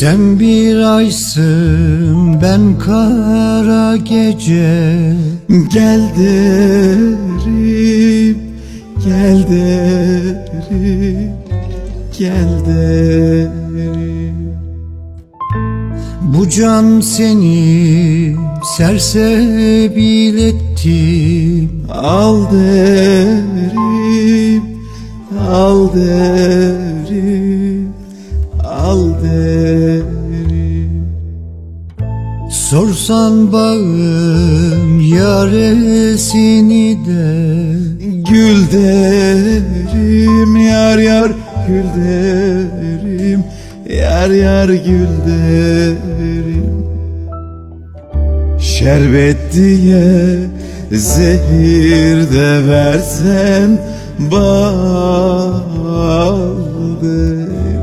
Sen bir aysın ben kara gece. Gel derim, gel derim, gel derim. Bu can seni sersebil etti Al derim, al derim, al derim Sorsan bağım yaresini de Gül derim, yar yar gül derim Yar yar gül derim. Şerbet diye zehir de versen bal derim